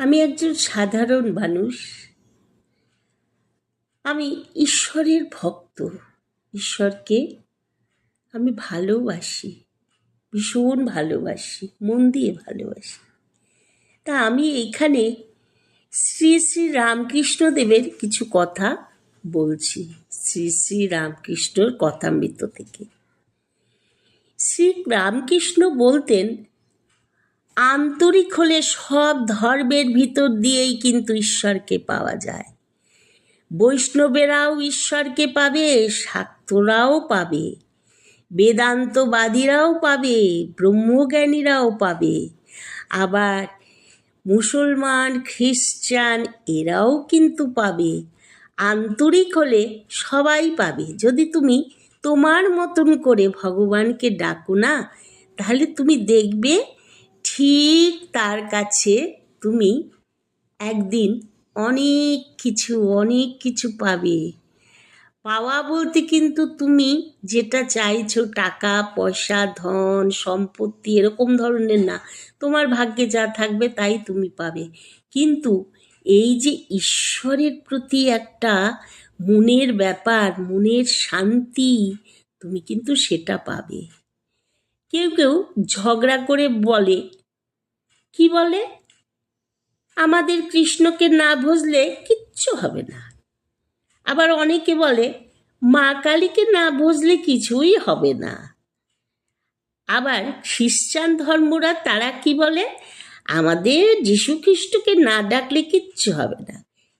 আমি একজন সাধারণ মানুষ। আমি ঈশ্বরের ভক্ত। ঈশ্বরকে আমি ভালোবাসি, ভীষণ ভালোবাসি, মন দিয়ে ভালোবাসি। তা আমি এইখানে শ্রী শ্রী রামকৃষ্ণদেবের কিছু কথা বলছি, শ্রী শ্রী রামকৃষ্ণর কথামৃত থেকে। শ্রী রামকৃষ্ণ বলতেন আন্তরিক হলে সব ধর্মের ভিতর দিয়েই কিন্তু ঈশ্বরকে পাওয়া যায়। বৈষ্ণবেরাও ঈশ্বরকে পাবে, শাক্তরাও পাবে, বেদান্তবাদীরাও পাবে, ব্রহ্মজ্ঞানীরাও পাবে। আবার মুসলমান, খ্রিস্টান এরাও কিন্তু পাবে। আন্তরিক হলে সবাই পাবে। যদি তুমি তোমার মতন করে ভগবানকে ডাকো না, তাহলে তুমি দেখবে ঠিক তার কাছে তুমি একদিন অনেক কিছু অনেক কিছু পাবে। পাওয়া বলতে কিন্তু তুমি যেটা চাইছো, টাকা, পয়সা, ধন, সম্পত্তি এরকম ধরনের না। তোমার ভাগ্যে যা থাকবে তাই তুমি পাবে। কিন্তু এই যে ঈশ্বরের প্রতি একটা মনের ব্যাপার, মনের শান্তি, তুমি কিন্তু সেটা পাবে। কেউ কেউ ঝগড়া করে বলে, কি বলে? আমাদের কৃষ্ণকে না ভজলে কিচ্ছু হবে না। আবার অনেকে বলে, মা কালীকে না ভজলে কিছুই হবে না। আবার খ্রিস্টান ধর্মরা তারা কি বলে? আমাদের যীশু খ্রিস্টকে না ডাকলে কিচ্ছু হবে না।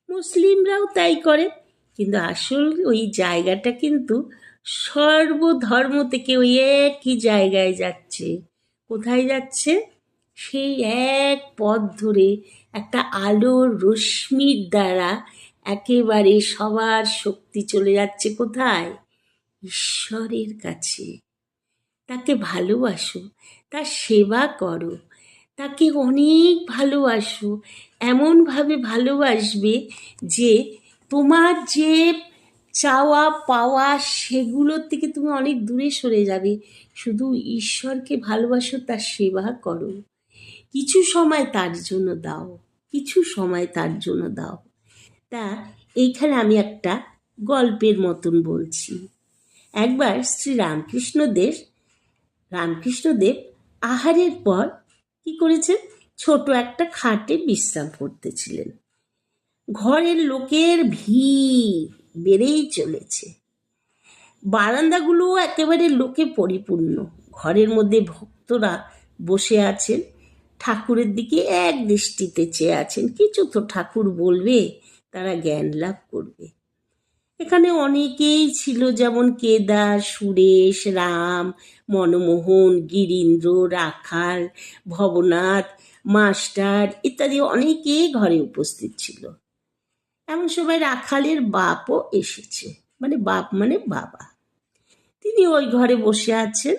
মুসলিমরাও তাই করে, কিন্তু আসল ওই জায়গাটা কিন্তু সর্বধর্ম থেকে ওই একই জায়গায় যাচ্ছে। কোথায় যাচ্ছে? সেই এক পথ ধরে একটা আলোর রশ্মির দ্বারা একেবারে সবার শক্তি চলে যাচ্ছে কোথায়? ঈশ্বরের কাছে। তাকে ভালোবাসো, তার সেবা করো, তাকে অনেক ভালোবাসো, এমনভাবে ভালোবাসবে যে তোমার যে চাওয়া, পাওয়া, সেগুলোর থেকে তুমি অনেক দূরে সরে যাবে। শুধু ঈশ্বরকে ভালোবাসো, তার সেবা করো। কিছু সময় তার জন্য দাও, কিছু সময় তার জন্য দাও। তা, এইখানে আমি একটা গল্পের মতন বলছি। একবার শ্রী রামকৃষ্ণদেব রামকৃষ্ণদেব আহারের পর কি করেছেন? ছোট একটা খাটে বিশ্রাম করতেছিলেন। ঘরের লোকের ভিড় বেড়েই চলেছে। বারান্দাগুলোও একেবারে লোকে পরিপূর্ণ। ঘরের মধ্যে ভক্তরা বসে আছেন। ঠাকুরের দিকে এক দৃষ্টিতে চেয়ে আছেন। কিছু তো ঠাকুর বলবে, তারা জ্ঞান লাভ করবে। এখানে অনেকেই ছিল যেমন কেদার, সুরেশ, রাম, মনমোহন, গিরীন্দ্র, রাখাল, ভবনাথ, মাস্টার ইত্যাদি অনেকেই ঘরে উপস্থিত ছিল। এমন সময় রাখালের বাপও এসেছে। মানে বাপ মানে বাবা। তিনি ওই ঘরে বসে আছেন।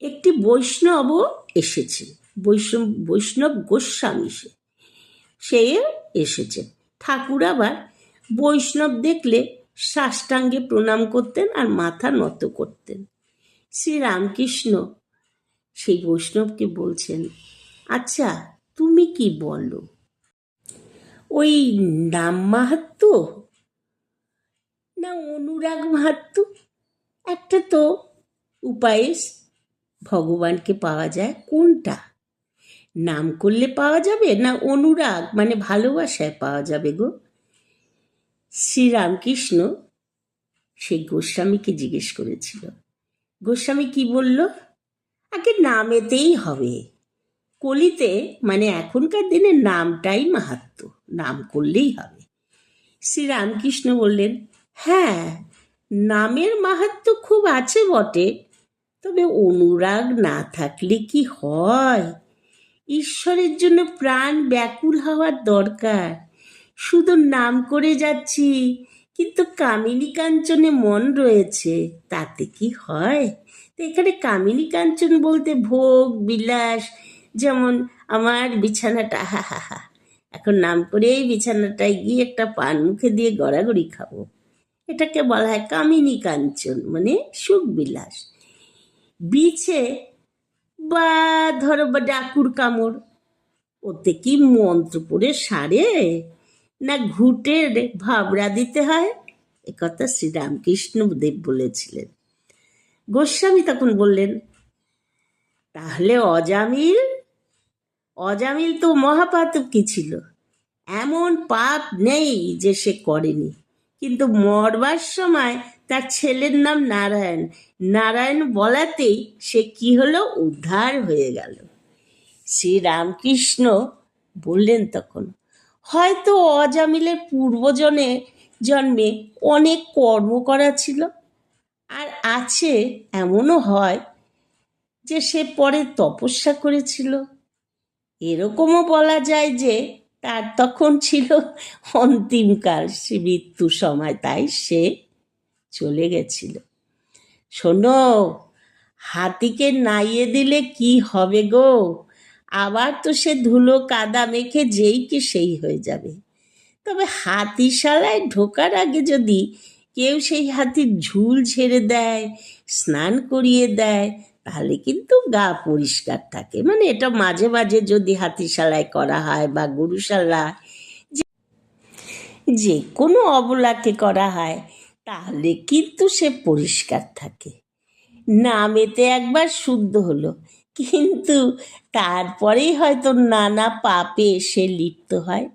একটি বৈষ্ণবও এসেছে। বৈষ্ণব বৈষ্ণব গোস্বামী সে। সে এসেছে। ঠাকুর আবার বৈষ্ণব দেখলে সাষ্টাঙ্গে প্রণাম করতেন আর মাথা নত করতেন। শ্রী রামকৃষ্ণ সেই বৈষ্ণবকে বলছেন আচ্ছা তুমি কি বলো? ওই নাম মাহাত্ম না, অনুরাগ মাহাত্ম একটা তো উপায়ে ভগবানকে পাওয়া যায় কোনটা? নাম করলে পাওয়া যাবে না অনুরাগ? মানে ভালোবাসায় পাওয়া যাবে গো। শ্রীরামকৃষ্ণ সেই গোস্বামীকে জিজ্ঞেস করেছিল। গোস্বামী কি বলল? আগে নামেতেই হবে। কলিতে মানে এখনকার দিনে নামটাই মাহাত্ম নাম করলেই হবে। শ্রীরামকৃষ্ণ বললেন হ্যাঁ নামের মাহাত্ম খুব আছে বটে, তবে অনুরাগ না থাকলে কি হয়? ঈশ্বরের জন্য প্রাণ ব্যাকুল হওয়ার দরকার। শুধু নাম করে যাচ্ছি, কিন্তু কামিনী কাঞ্চনে মন রয়েছে, তাতে কি হয়? তো এখানে কামিনী কাঞ্চন বলতে ভোগ, বিলাস, যেমন আমার বিছানাটা, হা হা হা এখন নাম করে এই বিছানাটায় গিয়ে একটা পান মুখে দিয়ে গড়াগড়ি খাব। এটাকে বলা হয় কামিনী কাঞ্চন মানে সুখ বিলাস। বিছে বা ধরো বা ডাকুর কামড়, ওতে কি মন্ত্র পড়ে সারে? না ঘুটের ভাবরা দিতে হয়? একথা শ্রীরামকৃষ্ণ দেব বলেছিলেন। গোস্বামী তখন বললেন, তাহলে অজামিল অজামিল তো মহাপাতকী ছিল। এমন পাপ নেই যে সে করেনি। কিন্তু মরবার সময় তার ছেলের নাম নারায়ণ। নারায়ণ বলাতেই সে কি হলো? উদ্ধার হয়ে গেল। শ্রী রামকৃষ্ণ বললেন তখন, হয়তো অজামিলের পূর্বজনে জন্মে অনেক কর্ম করা ছিল। আর আছে এমনও হয় যে সে পরে তপস্যা করেছিল। এরকমও বলা যায় যে তার তখন ছিল অন্তিমকাল সে মৃত্যু সময়, তাই সে চলে গেছিল। শোনো, হাতিকে নাইয়ে দিলে কি হবে গো? আবার তো সে ধুলো কাদা মেখে যেই কি সেই হয়ে যাবে। তবে হাতিশালায় ঢোকার আগে যদি কেউ সেই হাতির ঝুল ছেড়ে দেয়, স্নান করিয়ে দেয় তাহলে কিন্তু গা পরিষ্কার থাকে। মানে এটা মাঝে মাঝে যদি হাতিশালায় করা হয় বা গরুশালায় যে- যে কোনো অবলাকে করা হয়, তাহলে কিন্তু সে পরিষ্কার থাকে। নামেতে একবার শুদ্ধ হলো, কিন্তু তারপরেই হয়তো নানা পাপে এসে লিপ্ত হয়।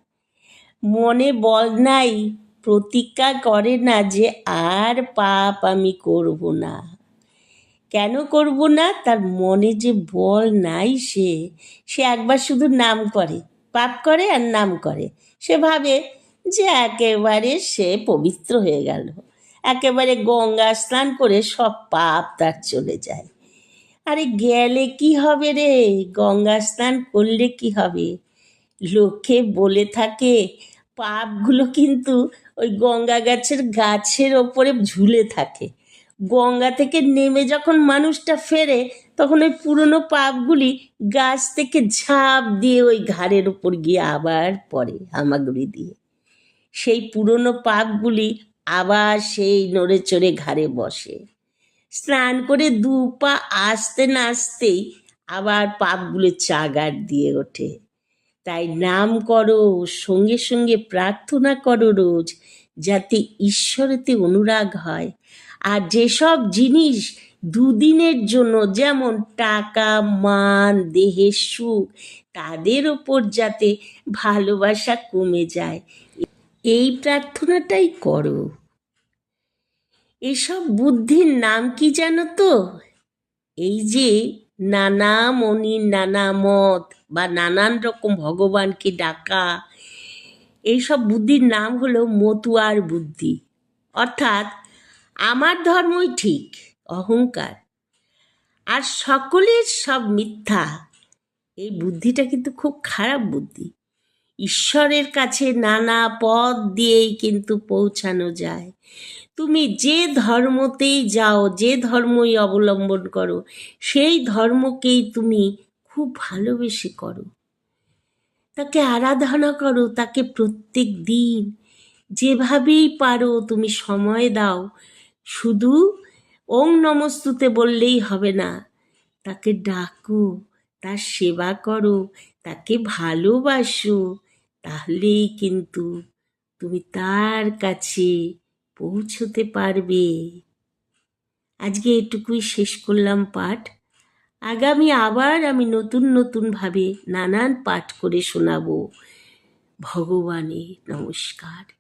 মনে বল নাই, প্রতিজ্ঞা করে না যে আর পাপ আমি করব না। কেন করব না? তার মনে যে বল নাই সে সে একবার শুধু নাম করে, পাপ করে আর নাম করে। সে ভাবে যে একেবারে সে পবিত্র হয়ে গেল। একেবারে গঙ্গা স্নান করে সব পাপ তার চলে যায়। আরে গেলে কি হবে রে? গঙ্গা স্নান করলে কি হবে? লোকে বলে থাকে, পাপগুলো কিন্তু ওই গঙ্গা গাছের গাছের ওপরে ঝুলে থাকে। গঙ্গা থেকে নেমে যখন মানুষটা ফেরে, তখন ওই পুরনো পাপগুলি গাছ থেকে ঝাঁপ দিয়ে ওই ঘাড়ের ওপর গিয়ে আবার পড়ে হামাগুড়ি দিয়ে। সেই পুরনো পাপগুলি আবার সেই নড়ে চড়ে ঘাড়ে বসে। স্নান করে দু পা আসতে না আসতেই আবার পাপগুলো চাগার দিয়ে ওঠে। তাই নাম করো, সঙ্গে সঙ্গে প্রার্থনা করো রোজ, যাতে ঈশ্বরেতে অনুরাগ হয় আর যেসব জিনিস দুদিনের জন্য, যেমন টাকা, মান দেহের সুখ, তাদের ওপর যাতে ভালোবাসা কমে যায়, এই প্রার্থনাটাই করো। এসব বুদ্ধির নাম কি জানো তো? এই যে নানা মনির নানা মত বা নানান রকম ভগবানকে ডাকা, এইসব বুদ্ধির নাম হলো মতুয়ার বুদ্ধি। অর্থাৎ আমার ধর্মই ঠিক, অহংকার। আর সকলের সব মিথ্যা। এই বুদ্ধিটা কিন্তু খুব খারাপ বুদ্ধি। ঈশ্বরের কাছে নানা পথ দিয়েই কিন্তু পৌঁছানো যায়। তুমি যে ধর্মতেই যাও, যে ধর্মই অবলম্বন করো, সেই ধর্মকেই তুমি খুব ভালোবেসে করো। তাকে আরাধনা করো, তাকে প্রত্যেক দিন। যেভাবেই পারো, তুমি সময় দাও। শুধু ওং নমস্তুতে বললেই হবে না, তাকে ডাকো, তার সেবা করো, তাকে ভালোবাসো, তাহলেই কিন্তু তুমি তার কাছে পৌঁছতে পারবে। আজকে এটুকুই শেষ করলাম পাঠ। আগামী আবার আমি নতুন নতুনভাবে নানান পাঠ করে শোনাবো। ভগবানের নমস্কার।